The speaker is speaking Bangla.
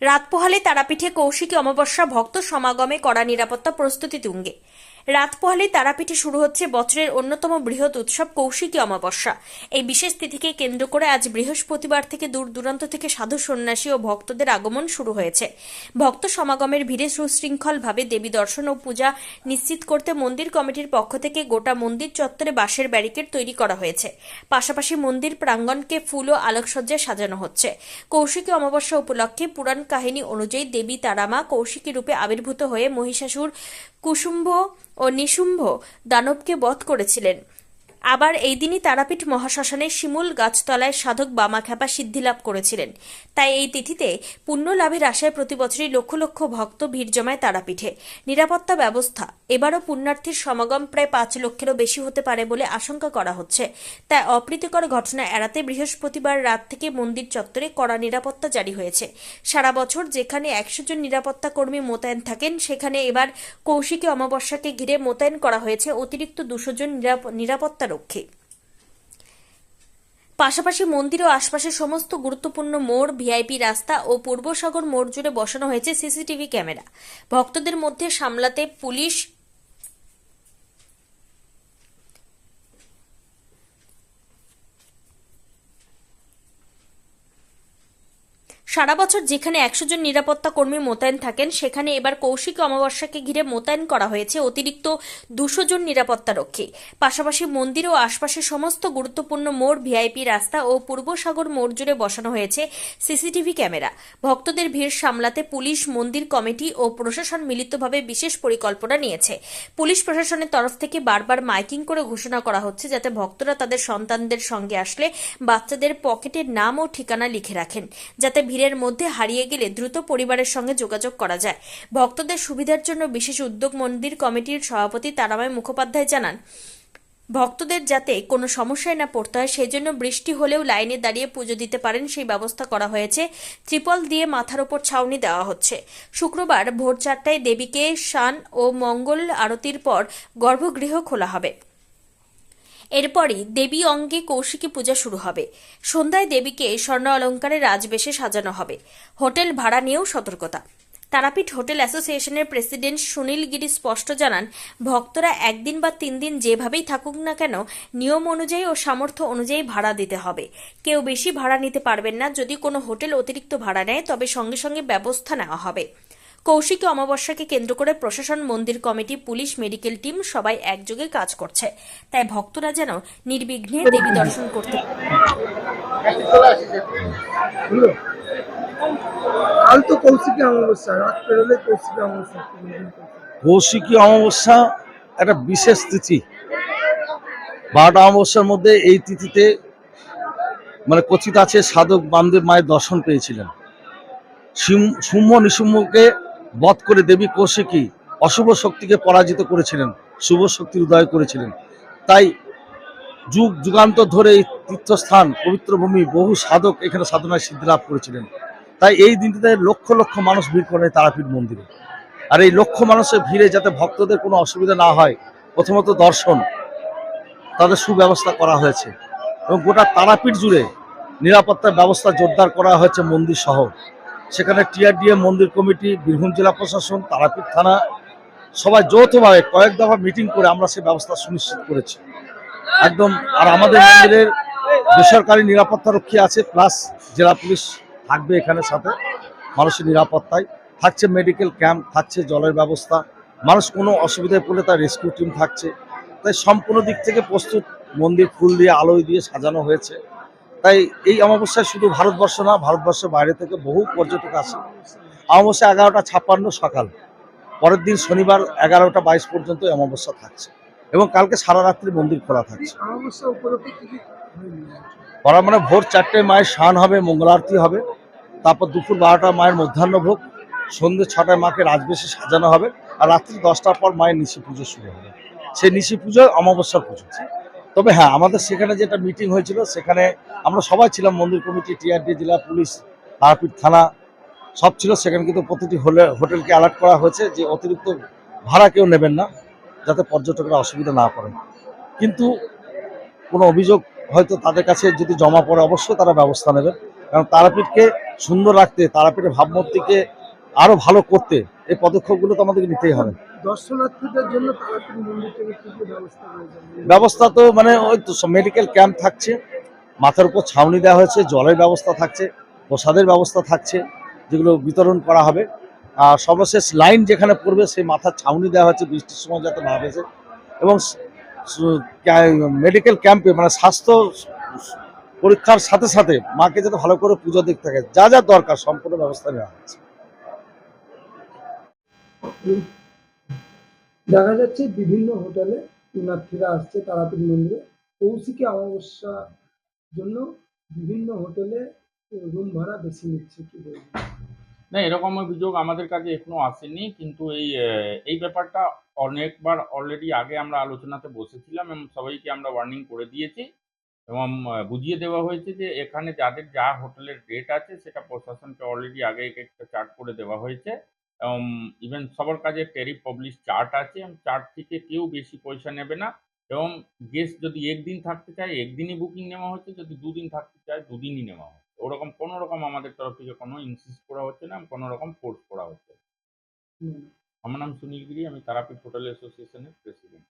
রাত পোহালে তারাপীঠে কৌশিকী অমাবস্যা ভক্ত সমাগমে কড়া নিরাপত্তা প্রস্তুতি তুঙ্গে। রাত পোহালে তারাপীঠে শুরু হচ্ছে বছরের অন্যতম বৃহৎ উৎসব কৌশিকী অমাবস্যা। এই বিশেষ তিথিকে কেন্দ্র করে আজ বৃহস্পতিবার থেকে দূর দূরান্ত থেকে সাধু সন্ন্যাসী ও ভক্তদের আগমন শুরু হয়েছে। ভক্ত সমাগমের ভিড়ে সুশৃঙ্খলভাবে দেবী দর্শন ও পূজা নিশ্চিত করতে মন্দির কমিটির পক্ষ থেকে গোটা মন্দির চত্বরে বাঁশের ব্যারিকেড তৈরি করা হয়েছে। পাশাপাশি মন্দির প্রাঙ্গণকে ফুল ও আলোকসজ্জায় সাজানো হচ্ছে। কৌশিকী অমাবস্যা উপলক্ষে পুরাণ কাহিনী অনুযায়ী দেবী তারামা কৌশিকী রূপে আবির্ভূত হয়ে মহিষাসুর কুসুম্ভ ও নিশুম্ভ দানবকে বধ করেছিলেন। আবার এই দিনই তারাপীঠ মহাশ্মশানে শিমুল গাছতলায় সাধক বামা বামাখ্যাপা সিদ্ধিলাভ করেছিলেন। তাই এই তিথিতে পুণ্য লাভের আশায় প্রতি বছরই লক্ষ লক্ষ ভক্ত ভিড় জমায় তারাপীঠে। নিরাপত্তা ব্যবস্থা, এবারও পুণ্যার্থীর সমাগম প্রায় পাঁচ লক্ষেরও বেশি হতে পারে বলে আশঙ্কা করা হচ্ছে। তাই অপ্রীতিকর ঘটনা এড়াতে বৃহস্পতিবার রাত থেকে মন্দির চত্বরে কড়া নিরাপত্তা জারি হয়েছে। সারা বছর যেখানে একশো জন নিরাপত্তা কর্মী মোতায়েন থাকেন, সেখানে এবার কৌশিকী অমাবস্যাকে ঘিরে মোতায়েন করা হয়েছে। অতিরিক্ত দুশো জন নিরাপ- নিরাপত্তা রক্ষী। পাশাপাশি মন্দির ও আশপাশের সমস্ত গুরুত্বপূর্ণ মোড়, ভিআইপি রাস্তা ও পূর্বসাগর মোড় জুড়ে বসানো হয়েছে সিসিটিভি ক্যামেরা। ভক্তদের মধ্যে সামলাতে পুলিশ সারা বছর যেখানে একশো জন নিরাপত্তা কর্মী মোতায়েন থাকেন, সেখানে এবার কৌশিক অমাবস্যাকে ঘিরে মোতায়েন করা হয়েছে অতিরিক্ত দুশো জন নিরাপত্তা রক্ষী পাশাপাশি মন্দির ও আশপাশের সমস্ত গুরুত্বপূর্ণ মোড়, ভিআইপি রাস্তা ও পূর্বসাগর মোড় জুড়ে বসানো হয়েছে সিসিটিভি ক্যামেরা। ভক্তদের ভিড় সামলাতে পুলিশ, মন্দির কমিটি ও প্রশাসন মিলিতভাবে বিশেষ পরিকল্পনা নিয়েছে। পুলিশ প্রশাসনের তরফ থেকে বারবার মাইকিং করে ঘোষণা করা হচ্ছে যাতে ভক্তরা তাদের সন্তানদের সঙ্গে আসলে বাচ্চাদের পকেটের নাম ও ঠিকানা লিখে রাখেন, যাতে ভিড়ের মধ্যে হারিয়ে গেলে দ্রুত পরিবারের সঙ্গে যোগাযোগ করা যায়। ভক্তদের সুবিধার জন্য বিশেষ উদ্যোগ মন্দির কমিটির সভাপতি তারাময় মুখোপাধ্যায় জানান, ভক্তদের যাতে কোনো সমস্যায় না পড়তে হয় সেই জন্য বৃষ্টি হলেও লাইনে দাঁড়িয়ে পুজো দিতে পারেন সেই ব্যবস্থা করা হয়েছে। ত্রিপল দিয়ে মাথার ওপর ছাউনি দেওয়া হচ্ছে। শুক্রবার ভোর চারটায় দেবীকে শান ও মঙ্গল আরতির পর গর্ভগৃহ খোলা হবে। এরপরই দেবী অঙ্গে কৌশিকী পূজা শুরু হবে। সন্ধ্যায় দেবীকে স্বর্ণ অলঙ্কারে রাজবেশে সাজানো হবে। হোটেল ভাড়া নিয়েও সতর্কতা। তারাপীঠ হোটেল অ্যাসোসিয়েশনের প্রেসিডেন্ট সুনীল গিরি স্পষ্ট জানান, ভক্তরা একদিন বা তিন দিন যেভাবেই থাকুক না কেন, নিয়ম অনুযায়ী ও সামর্থ্য অনুযায়ী ভাড়া দিতে হবে। কেউ বেশি ভাড়া নিতে পারবেন না। যদি কোনো হোটেল অতিরিক্ত ভাড়া নেয়, তবে সঙ্গে সঙ্গে ব্যবস্থা নেওয়া হবে। কৌশিকী অমাবস্যাকে কেন্দ্র করে প্রশাসন মন্দির কমিটি পুলিশ মেডিকেল টিম সবাই একযোগে কাজ করছে। তাই ভক্তরা যেন নির্বিঘ্নে দেবী দর্শন করতে কাল তো কৌশিকী অমাবস্যা রাত পেরোলে কৌশিকী অমাবস্যা কৌশিকী অমাবস্যা একটা বিশেষ তিথি। বারোটা অমাবস্যার মধ্যে এই তিথিতে মানে কথিত আছে সাধক বামদেব মায়ের দর্শন পেয়েছিলেন। সিম- শুম্ভ নিশুম্ভকে বধ করে দেবী কৌশিকী অশুভ শক্তিকে পরাজিত করেছিলেন, শুভ শক্তির উদয় করেছিলেন। তাই যুগ যুগান্তর ধরে এই তীর্থস্থান, পবিত্র ভূমি, বহু সাধক এখানে সাধনায় সিদ্ধি লাভ করেছিলেন। তাই এই দিনটিতে লক্ষ লক্ষ মানুষ ভিড় করে তারাপীঠ মন্দিরে। আর এই লক্ষ মানুষের ভিড়ে যাতে ভক্তদের কোনো অসুবিধা না হয়, প্রথমত দর্শন, তাদের সুব্যবস্থা করা হয়েছে। এবং গোটা তারাপীঠ জুড়ে নিরাপত্তার ব্যবস্থা জোরদার করা হয়েছে মন্দির সহ। সেখানে টিআরডিএ, মন্দির কমিটি, বীরভূম জেলা প্রশাসন, তারাপীঠ থানা, সবাই যৌথভাবে কয়েক দফা মিটিং করে আমরা সেই ব্যবস্থা সুনিশ্চিত করেছি। একদম, আর আমাদের মন্দিরের বেসরকারি নিরাপত্তা রক্ষী আছে, প্লাস জেলা পুলিশ থাকবে এখানে সাথে, মানুষের নিরাপত্তায়। থাকছে মেডিকেল ক্যাম্প, থাকছে জলের ব্যবস্থা, মানুষ কোনো অসুবিধায় পড়লে তার রেস্কিউ টিম থাকছে। তাই সম্পূর্ণ দিক থেকে প্রস্তুত, মন্দির ফুল দিয়ে, আলোয় দিয়ে সাজানো হয়েছে। তাই এই অমাবস্যায় শুধু ভারতবর্ষ না ভারতবর্ষের বাইরে থেকে বহু পর্যটক আসে অমাবস্যা এগারোটা ছাপ্পান্ন সকাল। পরের দিন শনিবার এগারোটা বাইশ পর্যন্ত এই অমাবস্যা থাকছে এবং কালকে সারা রাত্রি মন্দির খোলা থাকছে। করা মানে ভোর চারটে মায়ের স্নান হবে মঙ্গলারতি হবে তারপর দুপুর বারোটা মায়ের মধ্যাহ্ন ভোগ সন্ধ্যে ছটায় মাকে রাজবেশে সাজানো হবে আর রাত্রি দশটার পর মায়ের নিশি পুজো শুরু হবে। সেই নিশি পুজো অমাবস্যার পুজো। তবে হ্যাঁ আমাদের সেখানে যেটা মিটিং হয়েছিল, সেখানে আমরা সবাই ছিলাম মন্দির কমিটি, টিআরডি, জেলা পুলিশ, তারাপীঠ থানা, সব ছিল। সেখানে কিন্তু প্রতিটি হোলে, হোটেলকে অ্যালার্ট করা হয়েছে যে অতিরিক্ত ভাড়া কেউ নেবেন না, যাতে পর্যটকরা অসুবিধা না পড়েন কিন্তু কোনো অভিযোগ হয়তো তাদের কাছে যদি জমা পড়ে, অবশ্যই তারা ব্যবস্থা নেবেন। কারণ তারাপীঠকে সুন্দর রাখতে, তারাপীঠের ভাবমূর্তিকে আরও ভালো করতে এই পদক্ষেপগুলো তো আমাদেরকে নিতেই হবে। দর্শনার্থীদের জন্য ব্যবস্থা তো মানে ওই তো মেডিকেল ক্যাম্প থাকছে মাথার উপর ছাউনি দেওয়া হয়েছে জলের ব্যবস্থা থাকছে প্রসাদের ব্যবস্থা থাকছে যেগুলো বিতরণ করা হবে। আর সর্বশেষ লাইন যেখানে পড়বে সেই মাথার ছাউনি দেওয়া হচ্ছে বৃষ্টির সময় যাতে না ভেসে। এবং মেডিকেল ক্যাম্পে মানে স্বাস্থ্য পরীক্ষার সাথে সাথে মাকে যাতে ভালো করে পুজো দেখতে থাকে যা যা দরকার সম্পূর্ণ ব্যবস্থা নেওয়া হচ্ছে দেখা যাচ্ছে বিভিন্ন হোটেলে পুণ্যার্থীরা আসছে, তারাপীঠ মন্দিরে। কৌশিকী অমাবস্যা জন্য বিভিন্ন হোটেলে রুম ভাড়া বেশি নিচ্ছে কি না, এরকম অভিযোগ আমাদের কাছে এখনও আসেনি, কিন্তু এই এই ব্যাপারটা অনেকবার অলরেডি আগে আমরা আলোচনাতে বসেছিলাম এবং সবাইকে আমরা ওয়ার্নিং করে দিয়েছি এবং বুঝিয়ে দেওয়া হয়েছে যে এখানে যাদের যা হোটেলের রেট আছে, সেটা প্রশাসনকে অলরেডি আগে একটা চার্ট করে দেওয়া হয়েছে। ইভেন সবার কাছে টেরিফ পাবলিশ চার্ট আছে এবং চার্ট থেকে কেউ বেশি পয়সা নেবে না। এবং গেস্ট যদি একদিন থাকতে চায় একদিনই বুকিং নেওয়া হচ্ছে যদি দুদিন থাকতে চায় দুদিনই নেওয়া হচ্ছে। ওরকম কোনো রকম আমাদের তরফ থেকে কোনো ইনসিস্ট করা হচ্ছে না কোনো রকম ফোর্স করা হচ্ছে না। আমার নাম সুনীল গিরি আমি তারাপীঠ হোটেল অ্যাসোসিয়েশনের প্রেসিডেন্ট